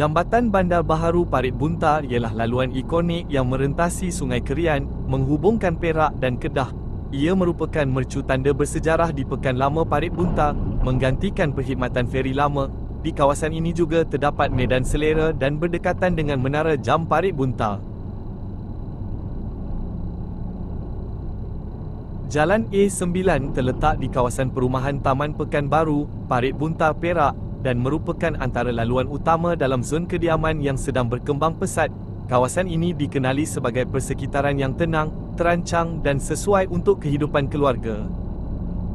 Jambatan Bandar Baharu Parit Buntar ialah laluan ikonik yang merentasi Sungai Kerian, menghubungkan Perak dan Kedah. Ia merupakan mercu tanda bersejarah di Pekan Lama Parit Buntar, menggantikan perkhidmatan feri lama. Di kawasan ini juga terdapat medan selera dan berdekatan dengan menara jam Parit Buntar. Jalan A9 terletak di kawasan perumahan Taman Pekanbaru, Parit Buntar, Perak dan merupakan antara laluan utama dalam zon kediaman yang sedang berkembang pesat. Kawasan ini dikenali sebagai persekitaran yang tenang, terancang dan sesuai untuk kehidupan keluarga.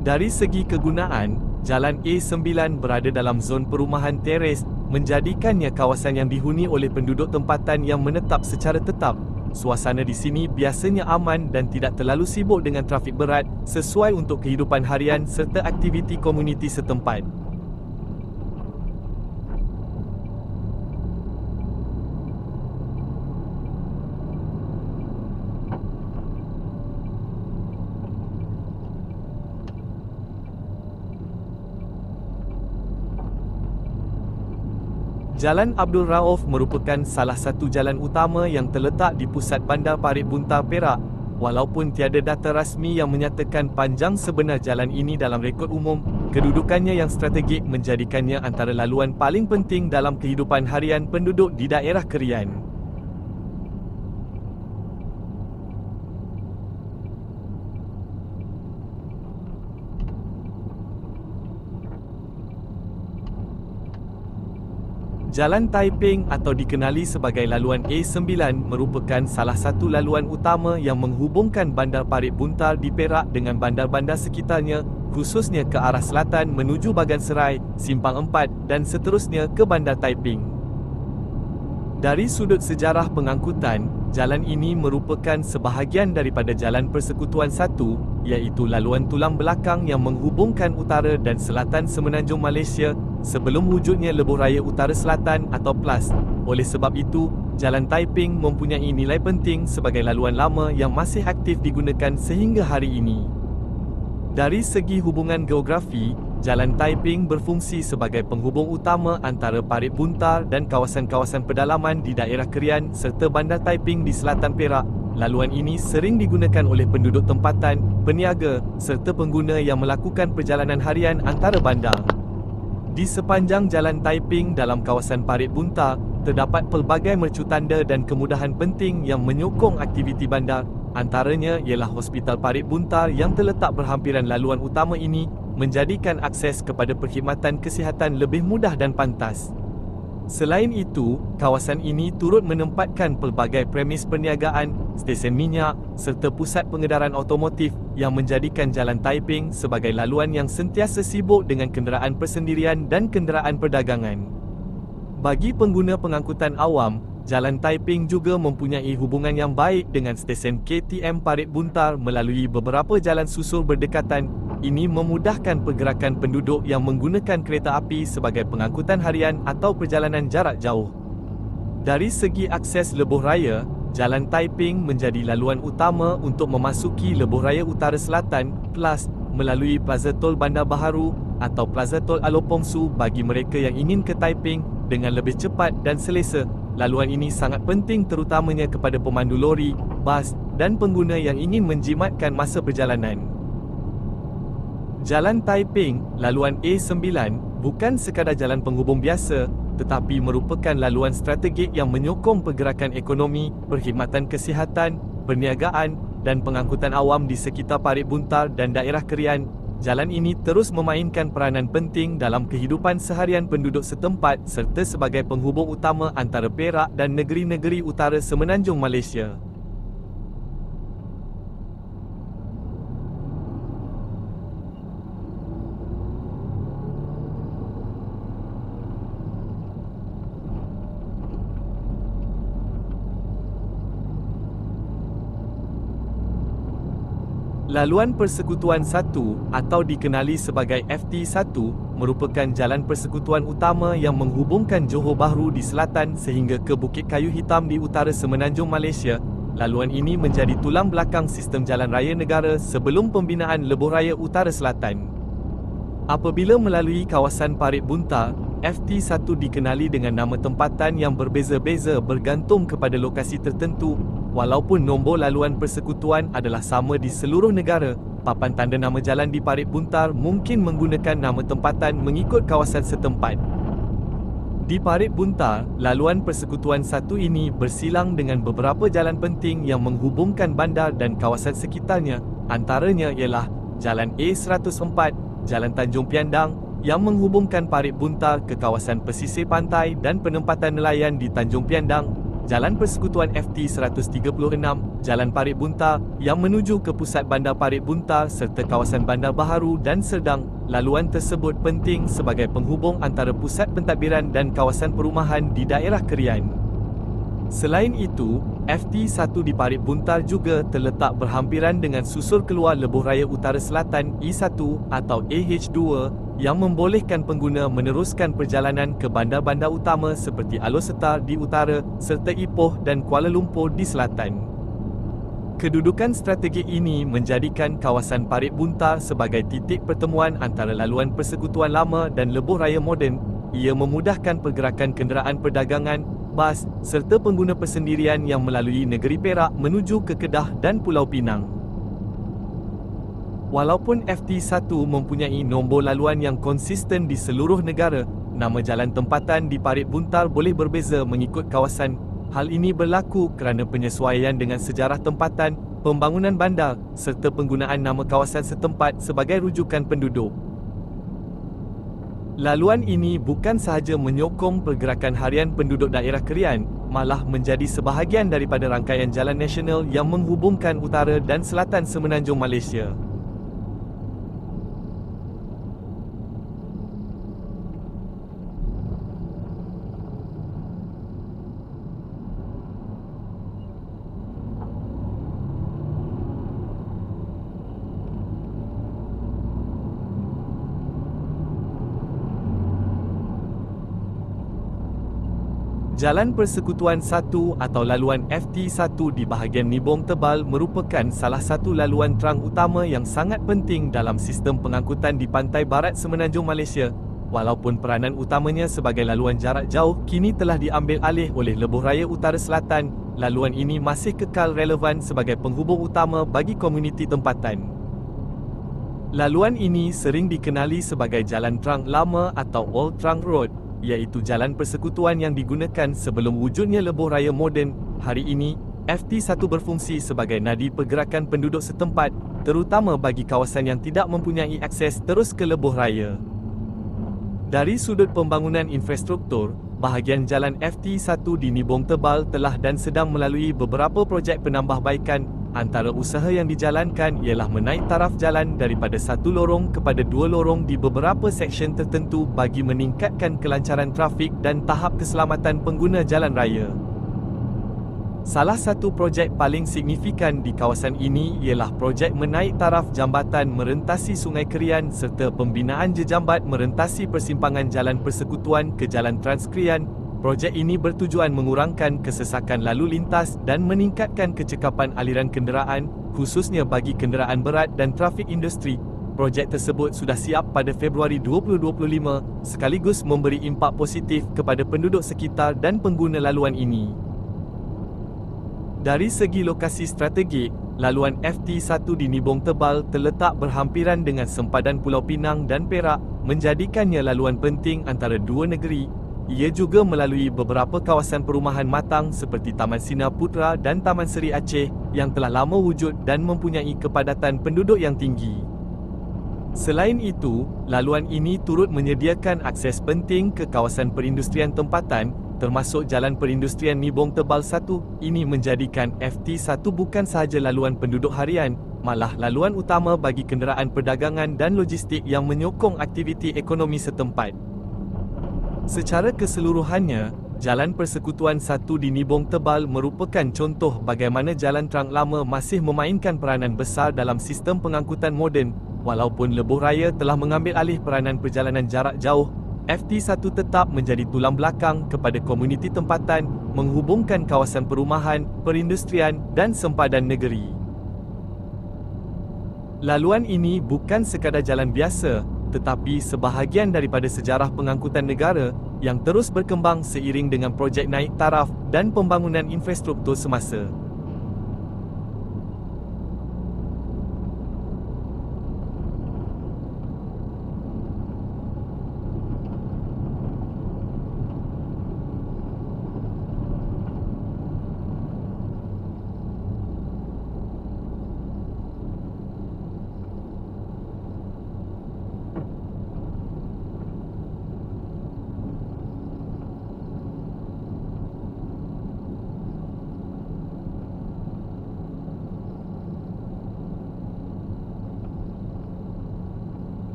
Dari segi kegunaan, Jalan A9 berada dalam zon perumahan teres menjadikannya kawasan yang dihuni oleh penduduk tempatan yang menetap secara tetap. Suasana di sini biasanya aman dan tidak terlalu sibuk dengan trafik berat sesuai untuk kehidupan harian serta aktiviti komuniti setempat. Jalan Abdul Rauf merupakan salah satu jalan utama yang terletak di pusat bandar Parit Buntar Perak. Walaupun tiada data rasmi yang menyatakan panjang sebenar jalan ini dalam rekod umum, kedudukannya yang strategik menjadikannya antara laluan paling penting dalam kehidupan harian penduduk di daerah Kerian. Jalan Taiping atau dikenali sebagai laluan A9 merupakan salah satu laluan utama yang menghubungkan Bandar Parit Buntar di Perak dengan bandar-bandar sekitarnya, khususnya ke arah selatan menuju Bagan Serai, Simpang Empat dan seterusnya ke Bandar Taiping. Dari sudut sejarah pengangkutan, jalan ini merupakan sebahagian daripada Jalan Persekutuan Satu, iaitu laluan tulang belakang yang menghubungkan utara dan selatan semenanjung Malaysia sebelum wujudnya Lebuh Raya Utara Selatan atau PLAS. Oleh sebab itu, Jalan Taiping mempunyai nilai penting sebagai laluan lama yang masih aktif digunakan sehingga hari ini. Dari segi hubungan geografi, Jalan Taiping berfungsi sebagai penghubung utama antara Parit Buntar dan kawasan-kawasan pedalaman di daerah Kerian serta Bandar Taiping di selatan Perak. Laluan ini sering digunakan oleh penduduk tempatan, peniaga serta pengguna yang melakukan perjalanan harian antara bandar. Di sepanjang jalan Taiping dalam kawasan Parit Buntar, terdapat pelbagai mercu tanda dan kemudahan penting yang menyokong aktiviti bandar. Antaranya ialah Hospital Parit Buntar yang terletak berhampiran laluan utama ini menjadikan akses kepada perkhidmatan kesihatan lebih mudah dan pantas. Selain itu, kawasan ini turut menempatkan pelbagai premis perniagaan, stesen minyak serta pusat pengedaran automotif yang menjadikan Jalan Taiping sebagai laluan yang sentiasa sibuk dengan kenderaan persendirian dan kenderaan perdagangan. Bagi pengguna pengangkutan awam, Jalan Taiping juga mempunyai hubungan yang baik dengan stesen KTM Parit Buntar melalui beberapa jalan susul berdekatan ini memudahkan pergerakan penduduk yang menggunakan kereta api sebagai pengangkutan harian atau perjalanan jarak jauh. Dari segi akses lebuh raya, Jalan Taiping menjadi laluan utama untuk memasuki lebuh raya utara selatan plus melalui Plaza Tol Bandar Baharu atau Plaza Tol Alopongsu bagi mereka yang ingin ke Taiping dengan lebih cepat dan selesa. Laluan ini sangat penting terutamanya kepada pemandu lori, bas dan pengguna yang ingin menjimatkan masa perjalanan. Jalan Taiping, laluan A9, bukan sekadar jalan penghubung biasa, tetapi merupakan laluan strategik yang menyokong pergerakan ekonomi, perkhidmatan kesihatan, perniagaan dan pengangkutan awam di sekitar Parit Buntar dan daerah Kerian. Jalan ini terus memainkan peranan penting dalam kehidupan seharian penduduk setempat serta sebagai penghubung utama antara Perak dan negeri-negeri utara semenanjung Malaysia. Laluan Persekutuan 1 atau dikenali sebagai FT1 merupakan jalan persekutuan utama yang menghubungkan Johor Bahru di selatan sehingga ke Bukit Kayu Hitam di utara semenanjung Malaysia. Laluan ini menjadi tulang belakang sistem jalan raya negara sebelum pembinaan Lebuh Raya Utara Selatan. Apabila melalui kawasan Parit Buntar, FT1 dikenali dengan nama tempatan yang berbeza-beza bergantung kepada lokasi tertentu. Walaupun nombor laluan persekutuan adalah sama di seluruh negara, papan tanda nama jalan di Parit Buntar mungkin menggunakan nama tempatan mengikut kawasan setempat. Di Parit Buntar, laluan persekutuan satu ini bersilang dengan beberapa jalan penting yang menghubungkan bandar dan kawasan sekitarnya. Antaranya ialah Jalan A104, Jalan Tanjung Piandang, yang menghubungkan Parit Buntar ke kawasan pesisir pantai dan penempatan nelayan di Tanjung Piandang, Jalan Persekutuan FT 136, Jalan Parit Buntar yang menuju ke pusat bandar Parit Buntar serta kawasan bandar Baharu dan Serdang. Laluan tersebut penting sebagai penghubung antara pusat pentadbiran dan kawasan perumahan di daerah Kerian. Selain itu, FT1 di Parit Buntar juga terletak berhampiran dengan susur keluar Lebuh Raya Utara Selatan E1 atau AH2 yang membolehkan pengguna meneruskan perjalanan ke bandar-bandar utama seperti Alor di utara serta Ipoh dan Kuala Lumpur di selatan. Kedudukan strategik ini menjadikan kawasan Parit Buntar sebagai titik pertemuan antara laluan persekutuan lama dan lebuh raya moden. Ia memudahkan pergerakan kenderaan perdagangan bas serta pengguna persendirian yang melalui negeri Perak menuju ke Kedah dan Pulau Pinang. Walaupun FT1 mempunyai nombor laluan yang konsisten di seluruh negara, nama jalan tempatan di Parit Buntar boleh berbeza mengikut kawasan. Hal ini berlaku kerana penyesuaian dengan sejarah tempatan, pembangunan bandar serta penggunaan nama kawasan setempat sebagai rujukan penduduk. Laluan ini bukan sahaja menyokong pergerakan harian penduduk daerah Kerian, malah menjadi sebahagian daripada rangkaian jalan nasional yang menghubungkan utara dan selatan semenanjung Malaysia. Jalan Persekutuan 1 atau laluan FT1 di bahagian Nibong Tebal merupakan salah satu laluan terang utama yang sangat penting dalam sistem pengangkutan di pantai barat semenanjung Malaysia. Walaupun peranan utamanya sebagai laluan jarak jauh kini telah diambil alih oleh Lebuh Raya Utara Selatan, laluan ini masih kekal relevan sebagai penghubung utama bagi komuniti tempatan. Laluan ini sering dikenali sebagai Jalan Terang Lama atau Old Trunk Road iaitu jalan persekutuan yang digunakan sebelum wujudnya lebuh raya moden. Hari ini, FT1 berfungsi sebagai nadi pergerakan penduduk setempat, terutama bagi kawasan yang tidak mempunyai akses terus ke lebuh raya. Dari sudut pembangunan infrastruktur, bahagian jalan FT1 di Nibong Tebal telah dan sedang melalui beberapa projek penambahbaikan Antara usaha yang dijalankan ialah menaik taraf jalan daripada satu lorong kepada dua lorong di beberapa seksyen tertentu bagi meningkatkan kelancaran trafik dan tahap keselamatan pengguna jalan raya. Salah satu projek paling signifikan di kawasan ini ialah projek menaik taraf jambatan merentasi Sungai Kerian serta pembinaan jejambat merentasi persimpangan jalan persekutuan ke Jalan Transkrian Projek ini bertujuan mengurangkan kesesakan lalu lintas dan meningkatkan kecekapan aliran kenderaan, khususnya bagi kenderaan berat dan trafik industri. Projek tersebut sudah siap pada Februari 2025 sekaligus memberi impak positif kepada penduduk sekitar dan pengguna laluan ini. Dari segi lokasi strategik, laluan FT1 di Nibong Tebal terletak berhampiran dengan sempadan Pulau Pinang dan Perak, menjadikannya laluan penting antara dua negeri ia juga melalui beberapa kawasan perumahan matang seperti Taman Sinar Putra dan Taman Seri Aceh yang telah lama wujud dan mempunyai kepadatan penduduk yang tinggi. Selain itu, laluan ini turut menyediakan akses penting ke kawasan perindustrian tempatan termasuk Jalan Perindustrian Nibong Tebal 1. Ini menjadikan FT1 bukan sahaja laluan penduduk harian, malah laluan utama bagi kenderaan perdagangan dan logistik yang menyokong aktiviti ekonomi setempat. Secara keseluruhannya, Jalan Persekutuan Satu di Nibong Tebal merupakan contoh bagaimana jalan terang lama masih memainkan peranan besar dalam sistem pengangkutan moden. Walaupun lebuh raya telah mengambil alih peranan perjalanan jarak jauh, FT1 tetap menjadi tulang belakang kepada komuniti tempatan menghubungkan kawasan perumahan, perindustrian dan sempadan negeri. Laluan ini bukan sekadar jalan biasa, tetapi sebahagian daripada sejarah pengangkutan negara yang terus berkembang seiring dengan projek naik taraf dan pembangunan infrastruktur semasa.